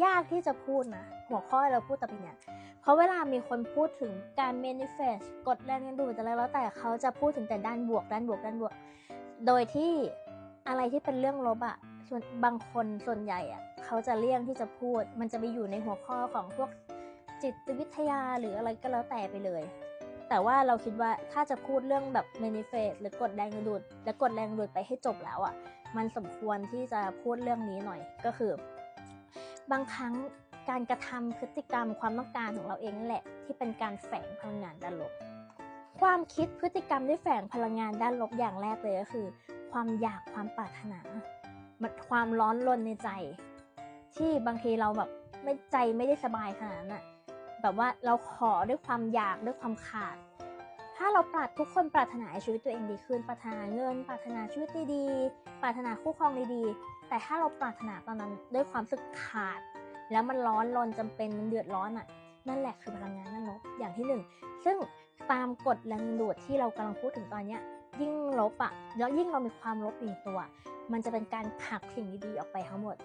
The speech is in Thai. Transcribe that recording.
อยากที่จะพูดนะ หัวข้อที่เราพูดต่อไปเนี่ย เพราะเวลามีคนพูดถึงการ manifest กดแรงดึงดูดอะไรแล้วแต่เขาจะพูดถึงแต่ด้านบวก ด้านบวก ด้านบวก โดยที่อะไรที่เป็นเรื่องลบอะส่วนบางคนส่วนใหญ่อะเขาจะเลี่ยงที่จะพูด มันจะไปอยู่ในหัวข้อของพวกจิตวิทยาหรืออะไรก็แล้วแต่ไปเลย แต่ว่าเราคิดว่าถ้าจะพูดเรื่องแบบ manifest หรือกดแรงดึงดูดและกดแรงดึงดูดไปให้จบแล้วอะมันสมควรที่จะพูดเรื่องนี้หน่อยก็คือ บางครั้งการกระทำพฤติกรรมความต้องการของเราเองนั่นแหละ ที่เป็นการแฝงพลังงานด้านลบ ความคิดพฤติกรรมที่แฝงพลังงานด้านลบอย่างแรกเลยก็คือ ความอยากความปรารถนาความร้อนรนในใจ ที่บางทีเราแบบไม่ใจไม่ได้สบายขนาดนั้นอะแบบว่าเราขอด้วยความอยากด้วยความขาด เราปรารถทุกคนปรารถนาให้ชีวิตตัวเองดีขึ้น ปรารถนาเงิน ปรารถนาชีวิตดีๆ ปรารถนาคู่ครองดีๆ แต่ถ้าเราปรารถนาตอนนั้นด้วยความสึกขาด แล้วมันร้อนรนจำเป็นมันเดือดร้อนอะ นั่นแหละคือพลังงานด้านลบอย่างที่หนึ่งซึ่งตามกฎแรงดูดที่เรากำลังพูดถึงตอนเนี้ยยิ่งลบอะแล้วยิ่งเรามีความลบอยู่ตัว มันจะเป็นการผลักสิ่งดีๆออกไปทั้งหมด